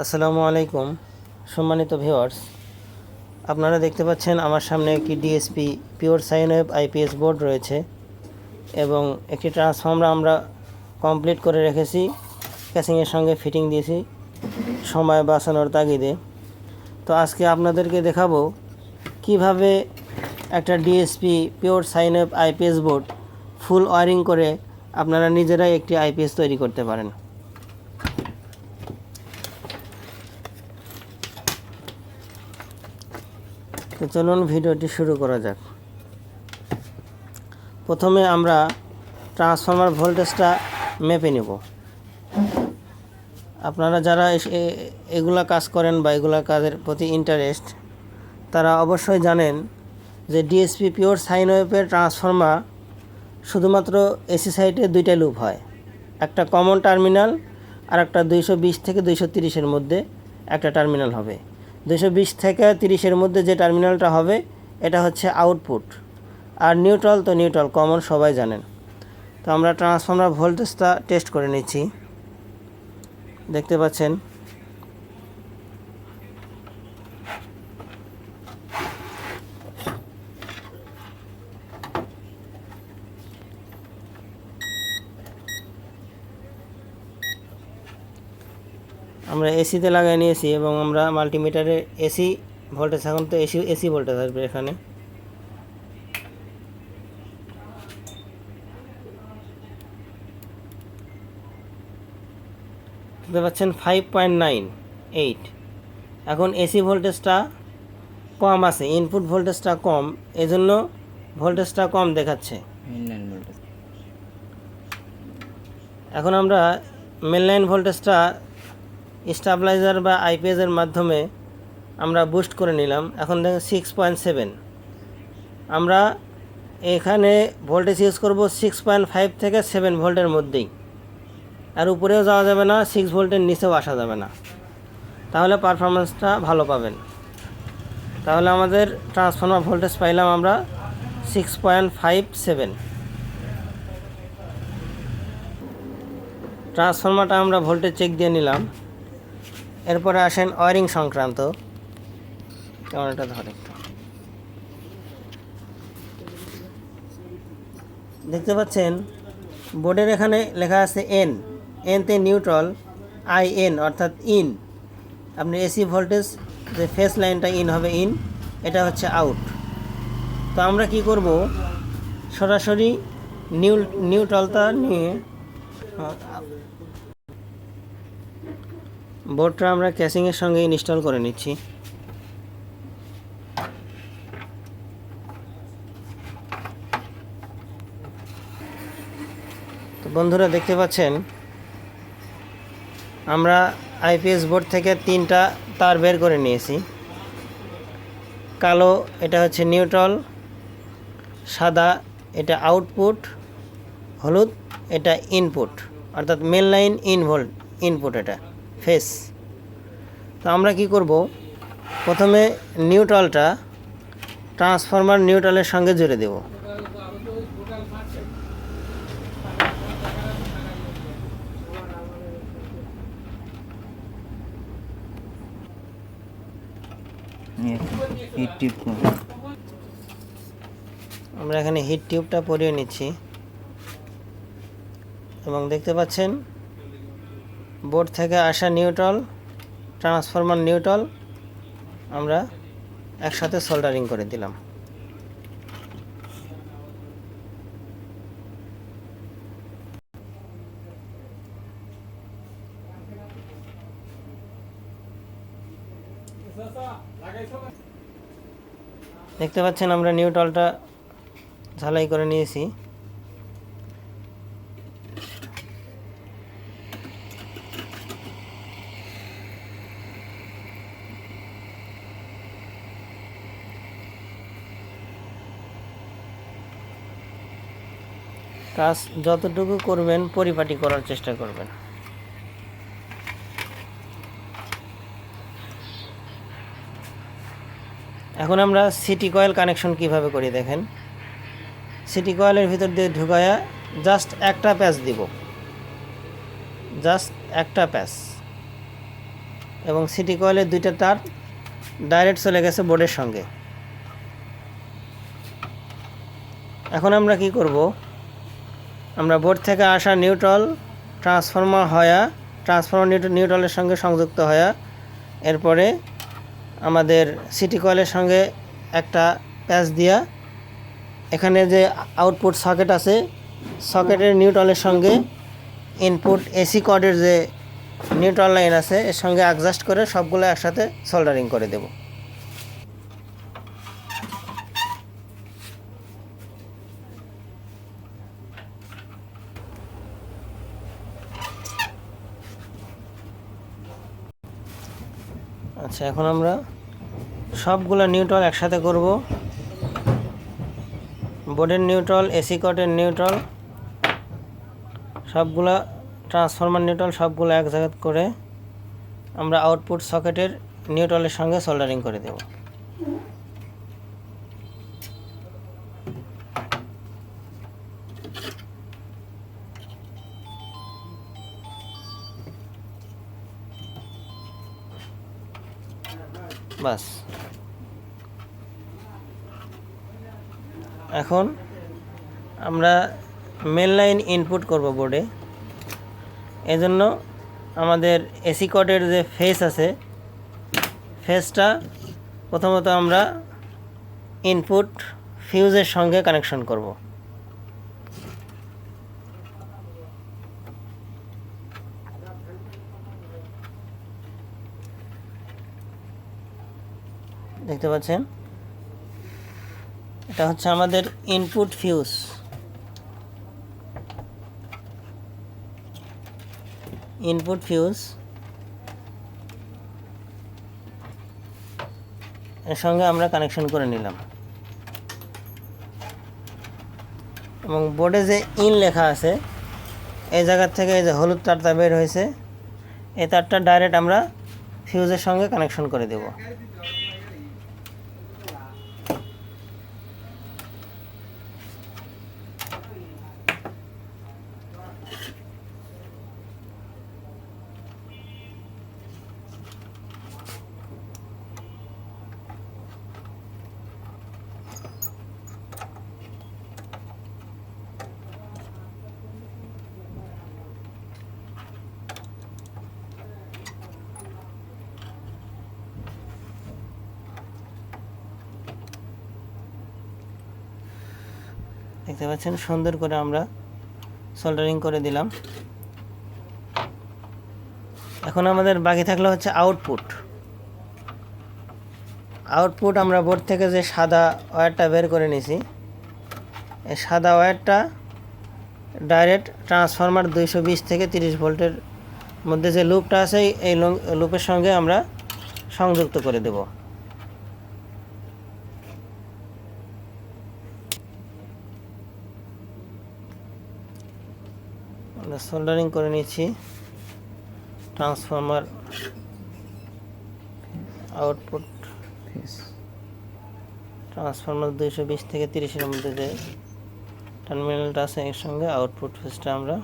আসসালামু আলাইকুম, সম্মানিত ভিউয়ার্স। আপনারা দেখতে পাচ্ছেন আমার সামনে একটি DSP pure sine wave IPS board রয়েছে এবং একটি ট্রান্সফর্মার আমরা কমপ্লিট করে রেখেছি ক্যাসিংয়ের সঙ্গে ফিটিং দিয়েছি, সময় বাঁচানোর তাগিদে। তো আজকে আপনাদেরকে দেখাবো কীভাবে একটা DSP pure sine wave IPS board full wiring করে আপনারা নিজেরাই একটি আইপিএস তৈরি করতে পারেন। তো চলুন ভিডিওটি শুরু করা যাক। প্রথমে আমরা ট্রান্সফর্মার ভোল্টেজটা মেপে নেব। আপনারা যারা এগুলা কাজ করেন বা এগুলা কাজের প্রতি ইন্টারেস্ট তারা অবশ্যই জানেন যে ডিএসপি পিওর সাইন ওয়েভের ট্রান্সফর্মার শুধুমাত্র এসি সাইডে দুইটা লুপ হয়। একটা কমন টার্মিনাল আর একটা দুইশো বিশ থেকে দুইশো তিরিশের মধ্যে একটা টার্মিনাল হবে। দুইশো বিশ থেকে তিরিশের মধ্যে যে টার্মিনালটা হবে, এটা হচ্ছে আউটপুট। আর নিউট্রাল তো নিউট্রাল, কমন সবাই জানেন। তো আমরা ট্রান্সফর্মার ভোল্টেজটা টেস্ট করে নিচ্ছি। দেখতে পাচ্ছেন আমরা এসিতে লাগাই নিয়েছি এবং আমরা মাল্টিমিটারে এসি ভোল্টেজ এখন তো এসি এসি ভোল্টেজ আসবে এখানে। দেখতে পাচ্ছেন ফাইভ পয়েন্ট নাইন এইট এখন এসি ভোল্টেজটা কম আছে ইনপুট ভোল্টেজটা কম এজন্য ভোল্টেজটা কম দেখাচ্ছে। এখন আমরা মেনলাইন ভোল্টেজটা স্টাবলাইজার বা আইপিএসের মাধ্যমে আমরা বুস্ট করে নিলাম। এখন দেখেন সিক্স পয়েন্ট সেভেন আমরা এখানে ভোল্টেজ ইউজ করব সিক্স পয়েন্ট ফাইভ থেকে সেভেন ভোল্টের মধ্যেই। আর উপরেও যাওয়া যাবে না সিক্স ভোল্টের নিচেও আসা যাবে না। তাহলে পারফরমেন্সটা ভালো পাবেন। তাহলে আমাদের ট্রান্সফর্মার ভোল্টেজ পাইলাম আমরা সিক্স পয়েন্ট ফাইভ সেভেন ট্রান্সফর্মারটা আমরা ভোল্টেজ চেক দিয়ে নিলাম। এরপরে আসেন ওয়ারিং সংক্রান্ত। ক্যামেরাটা ধরে একটু। দেখতে পাচ্ছেন, বোর্ডের এখানে লেখা আছে এন এনতে নিউট্রাল আই এন অর্থাৎ ইন আপনি এসি ভোল্টেজ যে ফেস লাইনটা ইন হবে ইন এটা হচ্ছে আউট তো আমরা কি করব? সরাসরি নিউ নিউট্রালটা নিয়ে বোর্ডটা আমরা ক্যাসিংয়ের সঙ্গে ইনস্টল করে নিচ্ছি। তো বন্ধুরা দেখতে পাচ্ছেন, আমরা আইপিএস বোর্ড থেকে তিনটা তার বের করে নিয়েছি। কালো এটা হচ্ছে নিউট্রাল, সাদা এটা আউটপুট, হলুদ এটা ইনপুট, অর্থাৎ main line in volt, input এটা। ফেস। তো আমরা কি করব? প্রথমে নিউট্রালটা ট্রান্সফরমার নিউট্রালের সঙ্গে জুড়ে দেব। হিট টিপ আমরা এখানে হিট টিউবটা পরিয়ে নিচ্ছি। এবং দেখতে পাচ্ছেন বোর্ড থেকে আসা নিউট্রাল, ট্রান্সফরমার নিউট্রাল, আমরা একসাথে সোল্ডারিং করে দিলাম। দেখতে পাচ্ছেন, আমরা নিউট্রালটা ঝালাই করে নিয়েছি। কাজ যতটুকু করবেন, পরিপাটি করার চেষ্টা করবেন। এখন আমরা সিটি কয়েল কানেকশন কীভাবে করি দেখেন। সিটি কয়েলের ভিতর দিয়ে ঢুকায়া জাস্ট একটা প্যাচ দিব। জাস্ট একটা প্যাচ এবং সিটি কয়েলের দুইটা তার ডাইরেক্ট চলে গেছে বোর্ডের সঙ্গে। এখন আমরা কি করব? আমরা বোর্ড থেকে আসা নিউট্রাল ট্রান্সফর্মার হয়া, ট্রান্সফর্মার নিউট্রালের সঙ্গে সংযুক্ত হয়া। এরপরে আমাদের সিটি কয়েলের সঙ্গে একটা প্যাচ দিয়া, এখানে যে আউটপুট সকেট আছে, সকেটের নিউট্রালের সঙ্গে ইনপুট এসি কর্ডের যে নিউট্রাল লাইন আছে, এর সঙ্গে অ্যাডজাস্ট করে সবগুলো একসাথে সোল্ডারিং করে দেব। আচ্ছা এখন আমরা সবগুলো নিউট্রাল একসাথে করব। বোর্ডের নিউট্রল এসি কটের নিউট্রাল সবগুলা ট্রান্সফরমার নিউট্রাল সবগুলো এক জায়গা করে আমরা আউটপুট সকেটের নিউট্রালের সঙ্গে সোল্ডারিং করে দেব। বাস। এখন আমরা মেন লাইন ইনপুট করব বোর্ডে এজন্য আমাদের এসি কটের যে ফেস আছে ফেসটা প্রথমত আমরা ইনপুট ফিউজের সঙ্গে কানেকশন করব। দেখতে পাচ্ছেন। এটা হচ্ছে আমাদের ইনপুট ফিউজ ইনপুট ফিউজ এর সঙ্গে আমরা কানেকশন করে নিলাম। এবং বোর্ডে যে ইন লেখা আছে, এই জায়গার থেকে এই যে হলুদ তারটা বের হয়েছে, এই তারটা ডাইরেক্ট আমরা ফিউজের সঙ্গে কানেকশন করে দেব। দেখতে পাচ্ছেন, সুন্দর করে আমরা সোল্ডারিং করে দিলাম। এখন আমাদের বাকি থাকল হচ্ছে আউটপুট আউটপুট আমরা বোর্ড থেকে যে সাদা ওয়্যারটা বের করে নিছি, এই সাদা ওয়্যারটা ডাইরেক্ট ট্রান্সফরমার দুইশো বিশ থেকে তিরিশ ভোল্টের মধ্যে যে লুপটা আছে, এই লুপের সঙ্গে আমরা সংযুক্ত করে দেবো। সোল্ডারিং করে নিয়েছি। ট্রান্সফর্মার আউটপুট ট্রান্সফর্মার দুইশো বিশ থেকে তিরিশের মধ্যে যে টার্মিনালটা আছে এর সঙ্গে আউটপুট ফেসটা আমরা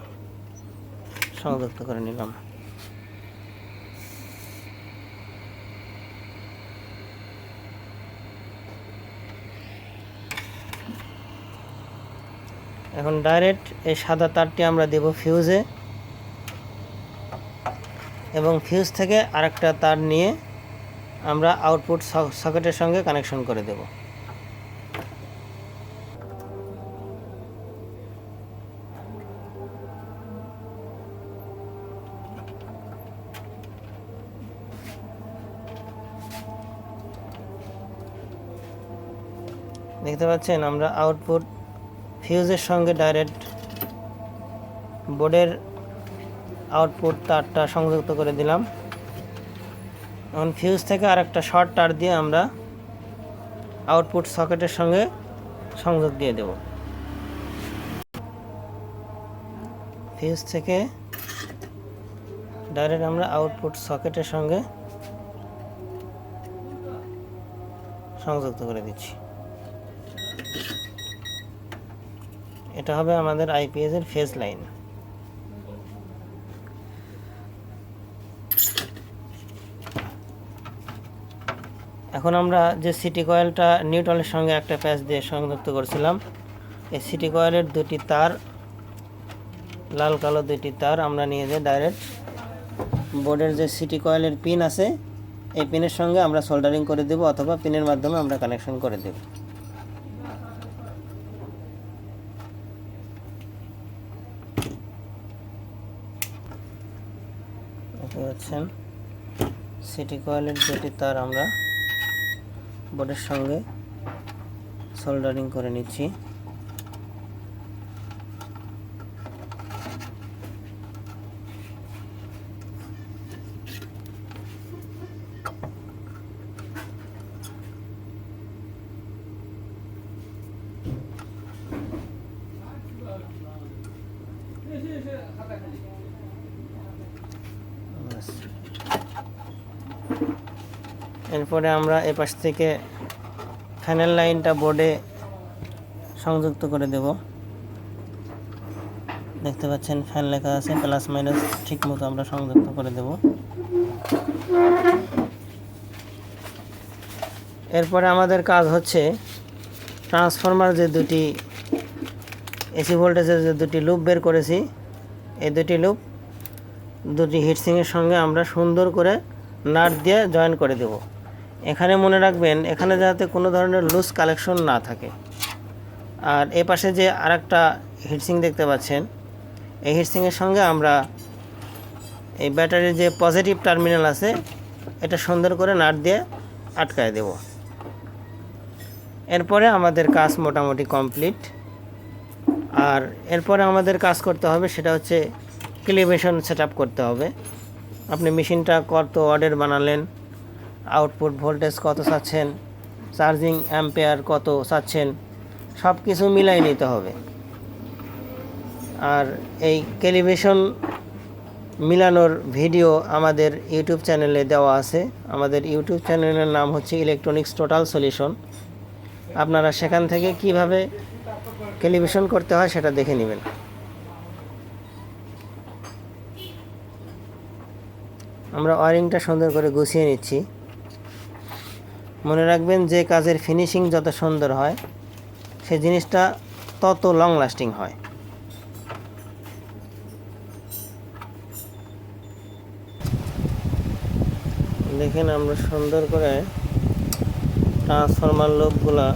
সংযুক্ত করে নিলাম। এখন ডাইরেক্ট এই সাদা তারটি আমরা দেব ফিউজে এবং ফিউজ থেকে আরেকটা তার নিয়ে আমরা আউটপুট সকেটের সঙ্গে কানেকশন করে দেব। দেখতে পাচ্ছেন আমরা আউটপুট ফিউজের সঙ্গে ডাইরেক্ট বোর্ডের আউটপুট তারটা সংযুক্ত করে দিলাম। এখন ফিউজ থেকে আরেকটা শর্ট তার দিয়ে আমরা আউটপুট সকেটের সঙ্গে সংযোগ দিয়ে দেব। ফিউজ থেকে ডাইরেক্ট আমরা আউটপুট সকেটের সঙ্গে সংযুক্ত করে দিচ্ছি। এটা হবে আমাদের আইপিএস এর ফেজ লাইন এখন আমরা যে সিটি কয়েলটা নিউট্রালের সঙ্গে একটা প্যাচ দিয়ে সংযুক্ত করছিলাম, এই সিটি কয়েলের দুটি তার, লাল কালো দুটি তার আমরা নিয়ে যাই ডাইরেক্ট বোর্ডের যে সিটি কয়েলের পিন আছে, এই পিনের সঙ্গে আমরা সোল্ডারিং করে দেব অথবা পিনের মাধ্যমে আমরা কানেকশন করে দেব দেখতে পাচ্ছেন সিটি কয়েলের যেটি তার আমরা বোর্ডের সঙ্গে সোল্ডারিং করে নিচ্ছি। এরপরে আমরা এ পাশ থেকে ফ্যানের লাইনটা বোর্ডে সংযুক্ত করে দেব। দেখতে পাচ্ছেন ফ্যান লেখা আছে প্লাস মাইনাস ঠিক মতো আমরা সংযুক্ত করে দেব। এরপরে আমাদের কাজ হচ্ছে ট্রান্সফরমার যে দুটি এসি ভোল্টেজের যে দুটি লুপ বের করেছি, এই দুটি লুপ দুটি হিটসিংয়ের সঙ্গে আমরা সুন্দর করে নাট দিয়ে জয়েন করে দেব। এখানে মনে রাখবেন, এখানে যাতে কোনো ধরনের লুজ কালেকশন না থাকে। আর এ পাশে যে আরেকটা হিটসিং দেখতে পাচ্ছেন, এই হিটসিংয়ের সঙ্গে আমরা এই ব্যাটারির যে পজিটিভ টার্মিনাল আছে, এটা সুন্দর করে নাট দিয়ে আটকায় দেব। এরপরে আমাদের কাজ মোটামুটি কমপ্লিট আর এরপরে আমাদের কাজ করতে হবে, সেটা হচ্ছে ক্লিভেশন সেট করতে হবে। আপনি মেশিনটা কত অর্ডার বানালেন আউটপুট ভোল্টেজ কত চাচ্ছেন? চার্জিং অ্যাম্পেয়ার কত চাচ্ছেন? সব কিছু মিলাই নিতে হবে। আর এই ক্যালিব্রেশন মিলানোর ভিডিও আমাদের ইউটিউব চ্যানেলে দেওয়া আছে। আমাদের ইউটিউব চ্যানেলের নাম হচ্ছে ইলেকট্রনিক্স টোটাল সলিউশন আপনারা সেখান থেকে কীভাবে ক্যালিব্রেশন করতে হয় সেটা দেখে নেবেন। আমরা ওয়ারিংটা সুন্দর করে গুছিয়ে নিচ্ছি। মনে রাখবেন যে কাজের ফিনিশিং যত সুন্দর হয়, সে জিনিসটা তত লং লাস্টিং হয়। দেখেন আমরা সুন্দর করে ট্রান্সফরমার লোকগুলা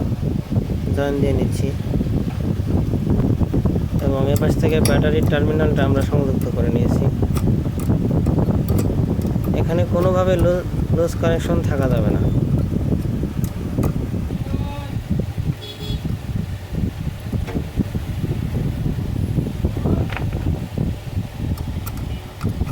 জয়েন দিয়ে নিচ্ছি। এবং এপাশ থেকে ব্যাটারির টার্মিনালটা আমরা সংযুক্ত করে নিয়েছি। এখানে কোনোভাবে লুজ কানেকশন থাকা যাবে না।